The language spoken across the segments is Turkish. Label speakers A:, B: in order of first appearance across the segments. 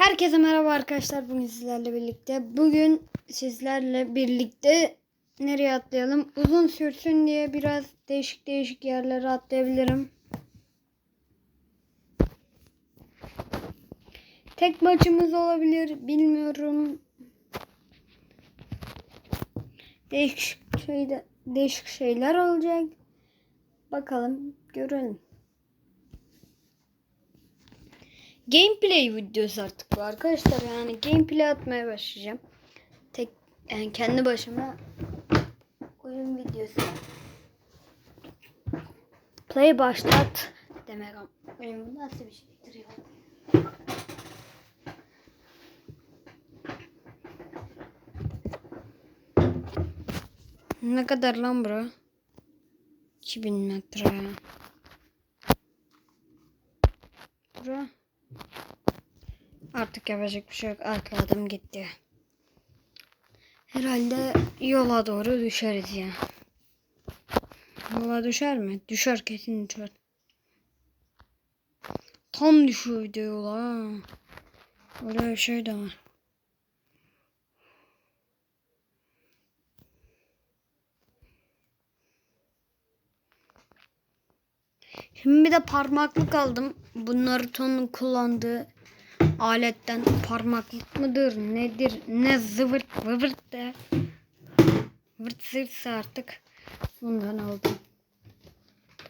A: Herkese merhaba arkadaşlar. Bugün sizlerle birlikte. Bugün sizlerle birlikte nereye atlayalım? Uzun sürsün diye biraz değişik değişik yerlere atlayabilirim. Tek maçımız olabilir. Bilmiyorum. Değişik şeyde değişik şeyler olacak. Bakalım, görelim. Gameplay videosu artık bu arkadaşlar. Yani gameplay atmaya başlayacağım. Tek yani kendi başıma oyun videosu. Play başlat demek oyun nasıl bir şeydir ya? Ne kadar lan bura? 2000 metre. Bura. Artık yapacak bir şey yok. Atladım gitti. Herhalde yola doğru düşeriz ya. Yola düşer mi? Düşer kesin düşer. Tam düşüyor de yola. Öyle bir şey de var. Şimdi bir de parmaklık aldım. Bunları Ton'un kullandığı aletten parmaklık mıdır nedir ne zıvırt vıvırt de vırt zırtsa artık bundan aldım.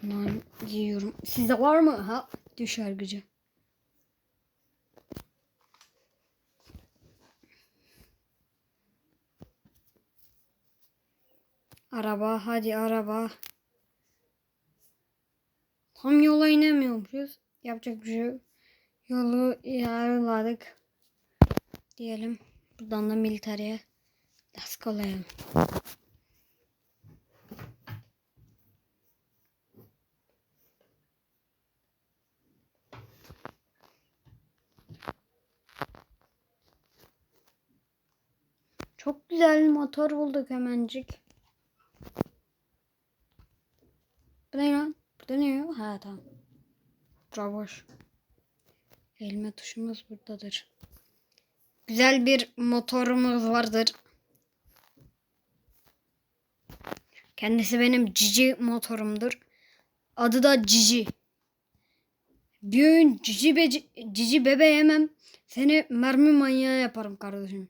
A: Bundan giyiyorum. Sizde var mı? Ha düşer gücü. Araba hadi araba. Tam yola inemiyormuşuz. Yapacak bir şey yok. Yolu yarıladık. Diyelim. Buradan da militariye daskalayalım. Çok güzel motor bulduk hemencik. Bu ne lan? Burada ne ya? Ha tamam. Bura boş. Elme tuşumuz buradadır. Güzel bir motorumuz vardır. Kendisi benim cici motorumdur. Adı da Cici. Bir öğün cici, beci, cici bebe yemem. Seni mermi manyağı yaparım kardeşim.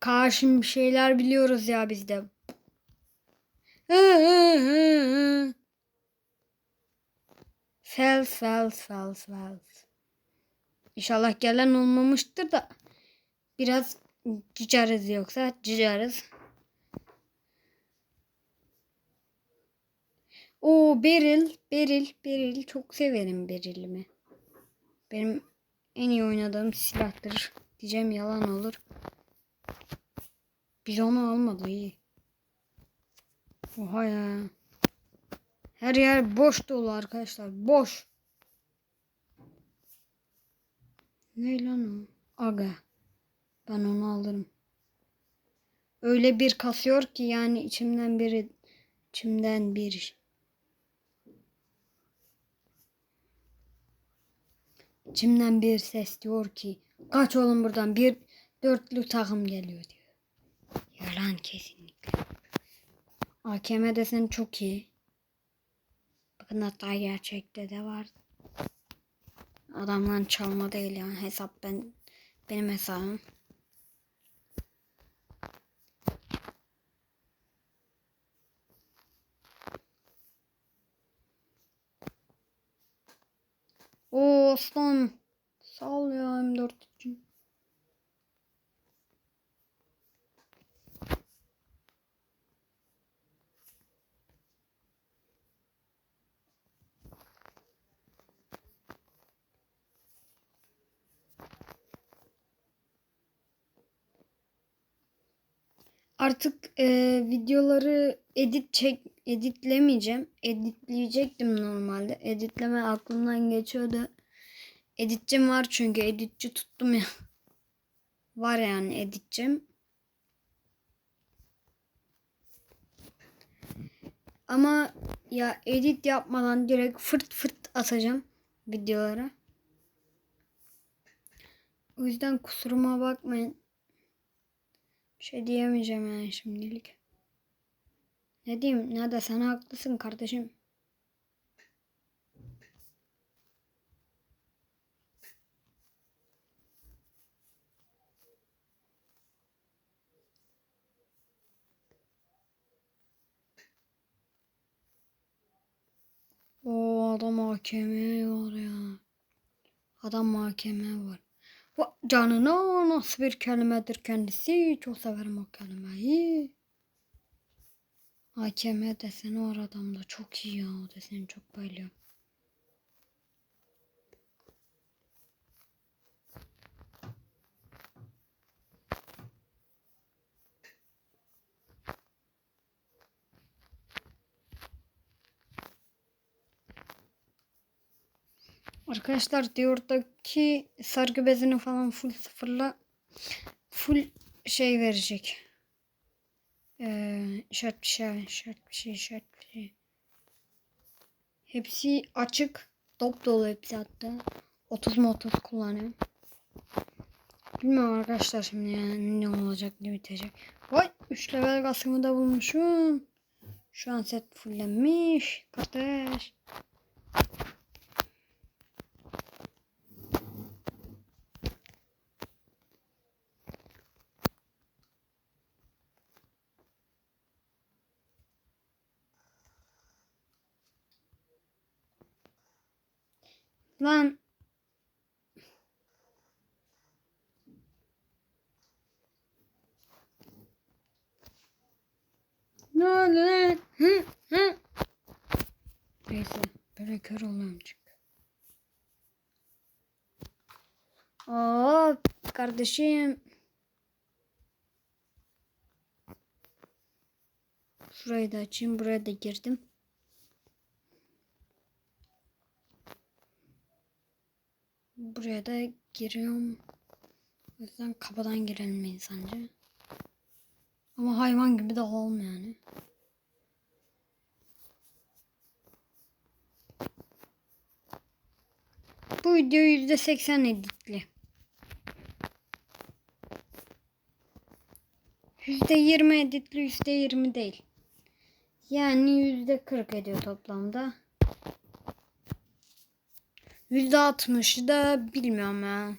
A: Karşım şeyler biliyoruz ya bizde. Fels, fels, fels, fels. İnşallah gelen olmamıştır da biraz cicarız yoksa cicarız. O Beril, Beril, Beril çok severim Beril'imi. Benim en iyi oynadığım silahtır. Diyeceğim yalan olur. Biz onu almadı iyi. Oha ya. Her yer boş dolu arkadaşlar. Boş. Ne lan o? Aga. Ben onu alırım. Öyle bir kasıyor ki yani içimden biri içimden bir İçimden bir ses diyor ki kaç oğlum buradan bir dörtlü takım geliyor diyor. Yalan kesinlikle. AKM desen çok iyi. Bakın hatta gerçekte de var. Adamdan çalma değil yani hesap ben benim hesabım. Oo aslan. Sağ ol ya M4 için. Artık e, videoları edit çek editlemeyeceğim. Editleyecektim normalde. Editleme aklımdan geçiyordu. Editçim var çünkü editçi tuttum ya. Var yani editçim. Ama ya edit yapmadan direkt fırt fırt atacağım videolara. O yüzden kusuruma bakmayın. Şey diyemeyeceğim yani şimdilik. Ne diyeyim? Ne de sen haklısın kardeşim. O adam AKM var ya. Adam AKM var. Canına nasıl bir kelimedir kendisi. Çok severim o kelimeyi. AKM deseni var adamda. Çok iyi ya o deseni çok bayılıyorum. Arkadaşlar diyordaki sargı bezini falan full sıfırla full şey verecek. Ee, şart bir şey, şart bir şey, şart bir şey. Hepsi açık. Dop dolu hepsi hatta. 30 mu 30 kullanıyorum. Bilmiyorum arkadaşlar şimdi yani ne olacak ne bitecek. Vay 3 level kasımı da bulmuşum. Şu an set fullenmiş. Kardeş. Lan. Ne oldu lan? Hı, hı. Neyse böyle kör oluyorum çünkü. Oo kardeşim. Şurayı da açayım. Buraya da girdim. Buraya da giriyorum. O yüzden kapıdan girelim insanca. Ama hayvan gibi de olma yani. Bu video %80 editli. %20 editli %20 değil. Yani %40 ediyor toplamda. %60'ı da bilmiyorum ya.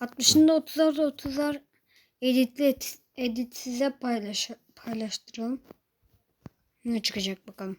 A: 60'ında 30'ar 30'ar editli et- edit size paylaş paylaştıralım. Ne çıkacak bakalım.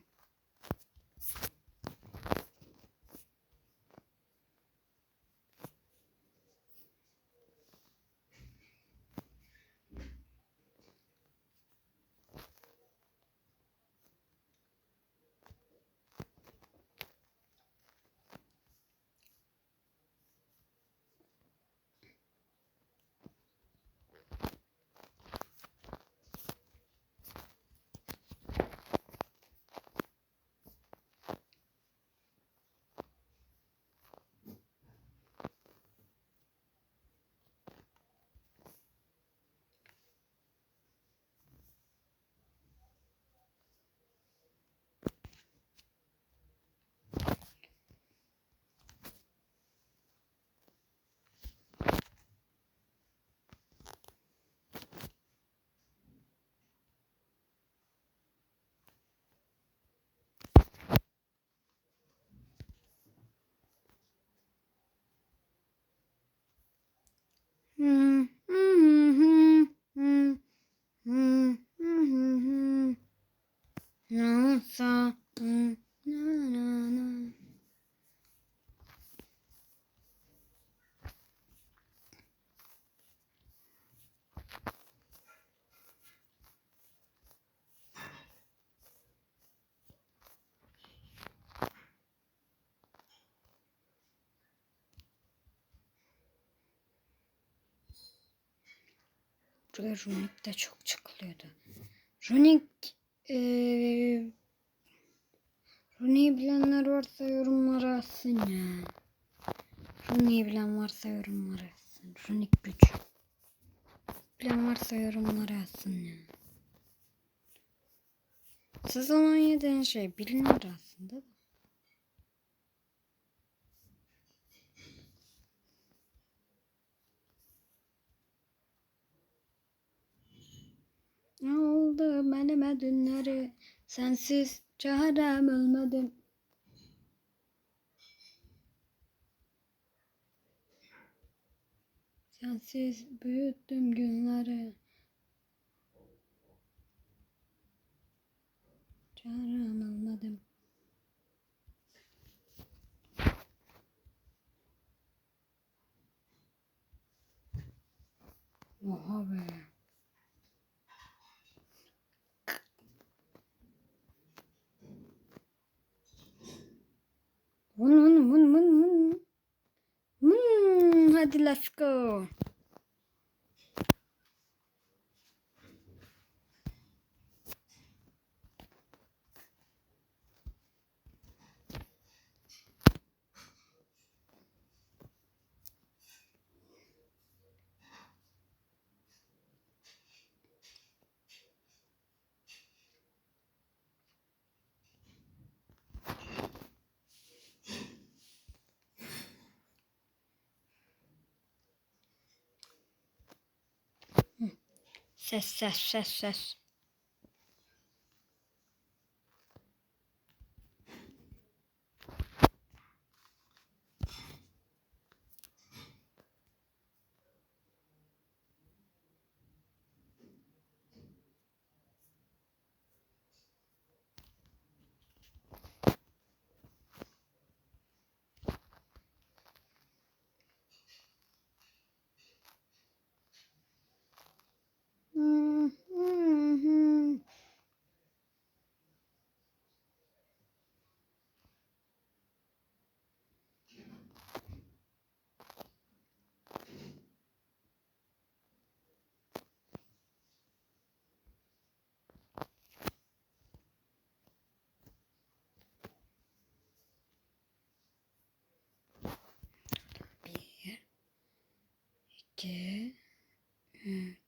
A: Buraya runik de çok çıkılıyordu. Runik eee Runik'i bilenler varsa yorumlara yazsın ya. Runik'i bilen varsa yorumlara yazsın. Runik güç. Bilen varsa yorumlara yazsın ya. Sezon 17'nin şey bilinir aslında. da. Ne oldu benime dünleri sensiz çarem ölmedim. Sensiz büyüttüm günleri. Çarem ölmedim. Oha be. Ses ses ses ses. 2 3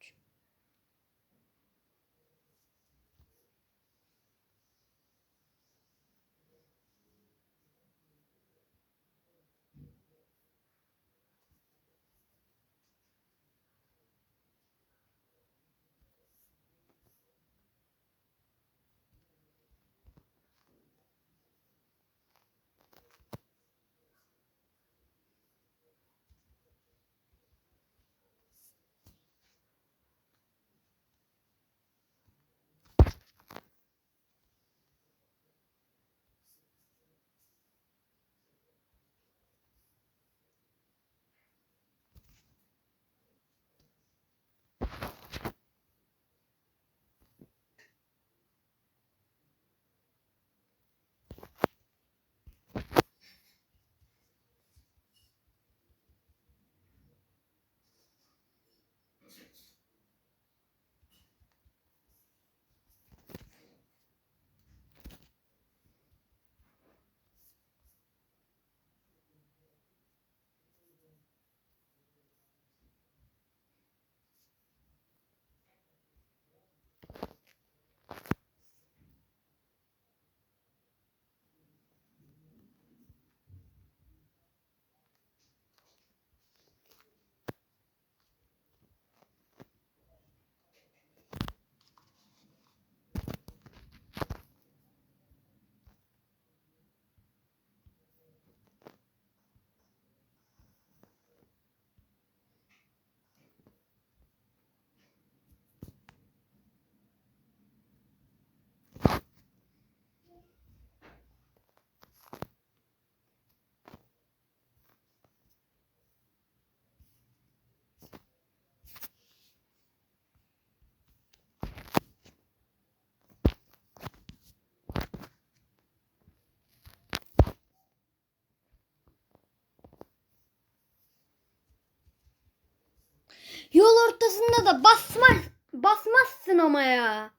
A: da basma basmazsın ama ya.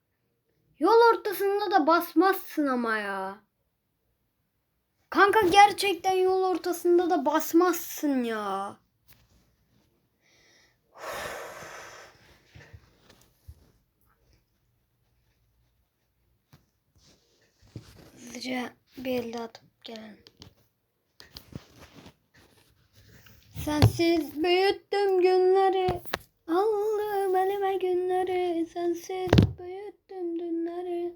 A: Yol ortasında da basmazsın ama ya. Kanka gerçekten yol ortasında da basmazsın ya. hızlıca bir elde atıp gelelim. Sensiz büyüttüm günleri. Allah'ım elime günleri sensiz büyüttüm dünleri.